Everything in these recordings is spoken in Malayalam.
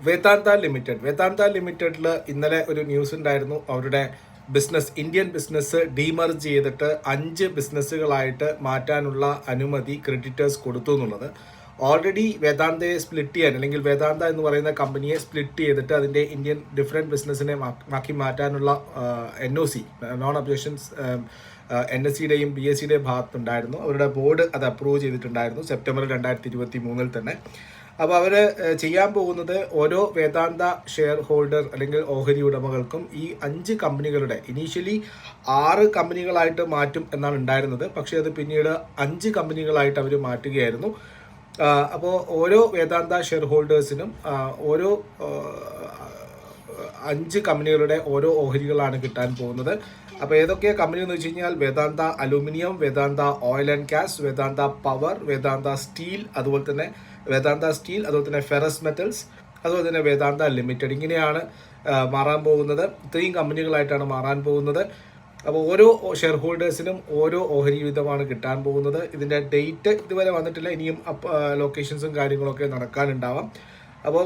വേദാന്ത ലിമിറ്റഡ്. വേദാന്ത ലിമിറ്റഡിൽ ഇന്നലെ ഒരു ന്യൂസ് ഉണ്ടായിരുന്നു. അവരുടെ ബിസിനസ് ഇന്ത്യൻ ബിസിനസ് ഡീമർജ് ചെയ്തിട്ട് അഞ്ച് ബിസിനസ്സുകളായിട്ട് മാറ്റാനുള്ള അനുമതി ക്രെഡിറ്റേഴ്സ് കൊടുത്തു എന്നുള്ളത്. ഓൾറെഡി വേദാന്തയെ സ്പ്ലിറ്റ് ചെയ്യാൻ അല്ലെങ്കിൽ വേദാന്ത എന്ന് പറയുന്ന കമ്പനിയെ സ്പ്ലിറ്റ് ചെയ്തിട്ട് അതിന്റെ ഇന്ത്യൻ ഡിഫറെന്റ് ബിസിനസ്സിനെ മാക്കി മാറ്റാനുള്ള N O C non objections N S സിയുടെയും B S സിയുടെയും ഭാഗത്തുണ്ടായിരുന്നു. അവരുടെ ബോർഡ് അത് അപ്രൂവ് ചെയ്തിട്ടുണ്ടായിരുന്നു സെപ്റ്റംബർ രണ്ടായിരത്തി ഇരുപത്തി മൂന്നിൽ തന്നെ അപ്പോൾ അവർ ചെയ്യാൻ പോകുന്നത് ഓരോ വേദാന്ത ഷെയർ ഹോൾഡർ അല്ലെങ്കിൽ ഓഹരി ഉടമകൾക്കും ഈ അഞ്ച് കമ്പനികളുടെ ഇനീഷ്യലി ആറ് കമ്പനികളായിട്ട് മാറ്റും എന്നാണ് ഉണ്ടായിരുന്നത്. പക്ഷേ അത് പിന്നീട് അഞ്ച് കമ്പനികളായിട്ട് അവർ മാറ്റുകയായിരുന്നു. അപ്പോൾ ഓരോ വേദാന്ത ഷെയർ ഹോൾഡേഴ്സിനും ഓരോ അഞ്ച് കമ്പനികളുടെ ഓരോ ഓഹരികളാണ് കിട്ടാൻ പോകുന്നത്. അപ്പോൾ ഏതൊക്കെ കമ്പനി എന്ന് വെച്ച് കഴിഞ്ഞാൽ Vedanta aluminium Vedanta oil and gas Vedanta power Vedanta steel അതുപോലെ തന്നെ വേദാന്ത സ്റ്റീൽ അതുപോലെ തന്നെ ഫെറസ് മെറ്റൽസ് അതുപോലെ തന്നെ വേദാന്ത ലിമിറ്റഡ് ഇങ്ങനെയാണ് മാറാൻ പോകുന്നത്. ഇത്രയും കമ്പനികളായിട്ടാണ് മാറാൻ പോകുന്നത്. അപ്പോൾ ഓരോ ഷെയർ ഹോൾഡേഴ്സിനും ഓരോ ഓഹരി വിധമാണ് കിട്ടാൻ പോകുന്നത്. ഇതിന്റെ ഡേറ്റ് ഇതുവരെ വന്നിട്ടില്ല. ഇനിയും ലൊക്കേഷൻസും കാര്യങ്ങളൊക്കെ നടക്കാനുണ്ടാവാം. അപ്പോൾ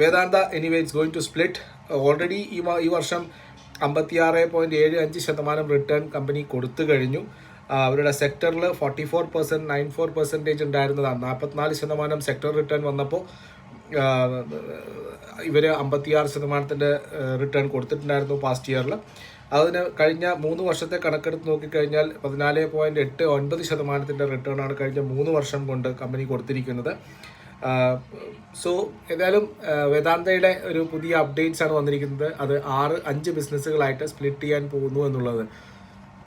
Vedanta anyway it's going to split already ഈ ഈ വർഷം അമ്പത്തിയാറ് പോയിന്റ് ഏഴ് അഞ്ച് ശതമാനം റിട്ടേൺ കമ്പനി കൊടുത്തു കഴിഞ്ഞു. അവരുടെ സെക്ടറിൽ forty four percent nine four percentage ഉണ്ടായിരുന്നതാണ് നാൽപ്പത്തിനാല് ശതമാനം സെക്ടർ റിട്ടേൺ വന്നപ്പോൾ ഇവർ അമ്പത്തിയാറ് ശതമാനത്തിന്റെ റിട്ടേൺ കൊടുത്തിട്ടുണ്ടായിരുന്നു പാസ്റ്റ് ഇയറിൽ അതിന് കഴിഞ്ഞ മൂന്ന് വർഷത്തെ കണക്കെടുത്ത് നോക്കിക്കഴിഞ്ഞാൽ പതിനാല് പോയിന്റ് എട്ട് ഒൻപത് ശതമാനത്തിന്റെ റിട്ടേൺ ആണ് കഴിഞ്ഞ മൂന്ന് വർഷം കൊണ്ട് കമ്പനി കൊടുത്തിരിക്കുന്നത്. സോ ഏതായാലും വേദാന്തയുടെ ഒരു പുതിയ അപ്ഡേറ്റ്സ് ആണ് വന്നിരിക്കുന്നത്. അത് ആറ് അഞ്ച് ബിസിനസ്സുകളായിട്ട് സ്പ്ലിറ്റ് ചെയ്യാൻ പോകുന്നു എന്നുള്ളത്.